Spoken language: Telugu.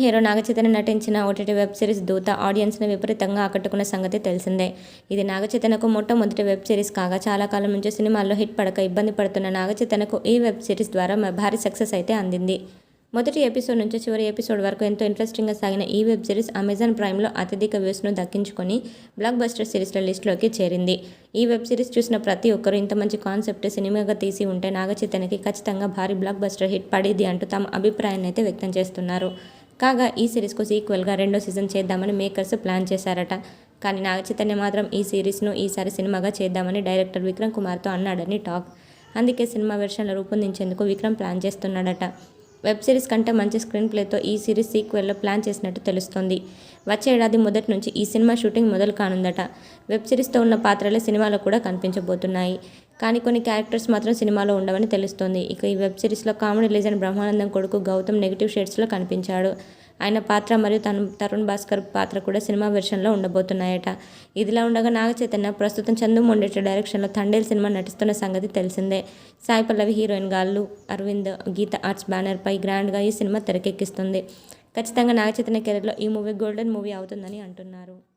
హీరో నాగచైతన్య నటించిన ఓటీటీ వెబ్ సిరీస్ దూత ఆడియన్స్ని విపరీతంగా ఆకట్టుకున్న సంగతి తెలిసిందే. ఇది నాగచైతన్యకు మొట్టమొదటి వెబ్ సిరీస్ కాగా చాలా కాలం నుంచి సినిమాల్లో హిట్ పడక ఇబ్బంది పడుతున్న నాగచైతన్యకు ఈ వెబ్ సిరీస్ ద్వారా భారీ సక్సెస్ అయితే అందింది. మొదటి ఎపిసోడ్ నుంచి చివరి ఎపిసోడ్ వరకు ఎంతో ఇంట్రెస్టింగ్గా సాగిన ఈ వెబ్ సిరీస్ అమెజాన్ ప్రైమ్లో అత్యధిక వ్యూస్ను దక్కించుకొని బ్లాక్ బస్టర్ సిరీస్ల లిస్టులోకి చేరింది. ఈ వెబ్ సిరీస్ చూసిన ప్రతి ఒక్కరూ ఇంత మంచి కాన్సెప్ట్ సినిమాగా తీసి ఉంటే నాగచైతన్యకి ఖచ్చితంగా భారీ బ్లాక్ బస్టర్ హిట్ పడేది అంటూ తమ అభిప్రాయాన్ని అయితే వ్యక్తం చేస్తున్నారు. కాగా ఈ సిరీస్కు సీక్వెల్గా రెండో సీజన్ చేద్దామని మేకర్స్ ప్లాన్ చేశారట. కానీ నాగచైతన్య మాత్రం ఈ సిరీస్ను ఈసారి సినిమాగా చేద్దామని డైరెక్టర్ విక్రమ్ కుమార్తో అన్నాడని టాక్. అందుకే సినిమా వెర్షన్లు రూపొందించేందుకు విక్రమ్ ప్లాన్ చేస్తున్నాడట. వెబ్ సిరీస్ కంటే మంచి స్క్రీన్ ప్లేతో ఈ సిరీస్ సీక్వెల్లో ప్లాన్ చేసినట్టు తెలుస్తోంది. వచ్చే ఏడాది మొదటి నుంచి ఈ సినిమా షూటింగ్ మొదలు కానుందట. వెబ్ సిరీస్తో ఉన్న పాత్రలే సినిమాలో కూడా కనిపించబోతున్నాయి. కానీ కొన్ని క్యారెక్టర్స్ మాత్రం సినిమాలో ఉండవని తెలుస్తోంది. ఇక ఈ వెబ్ సిరీస్లో కామెడీ లెజెండ్ బ్రహ్మానందం కొడుకు గౌతమ్ నెగిటివ్ షేడ్స్లో కనిపించాడు. ఆయన పాత్ర మరియు తను తరుణ్ భాస్కర్ పాత్ర కూడా సినిమా వెర్షన్లో ఉండబోతున్నాయట. ఇదిలా ఉండగా నాగ చైతన్య ప్రస్తుతం చందు మొండేట డైరెక్షన్లో తండేల్ సినిమా నటిస్తున్న సంగతి తెలిసిందే. సాయి పల్లవి హీరోయిన్ గాళ్ళు అరవింద్ గీత ఆర్ట్స్ బ్యానర్పై గ్రాండ్గా ఈ సినిమా తెరకెక్కిస్తుంది. ఖచ్చితంగా నాగ చైతన్య కెరీర్లో ఈ మూవీ గోల్డెన్ మూవీ అవుతుందని అంటున్నారు.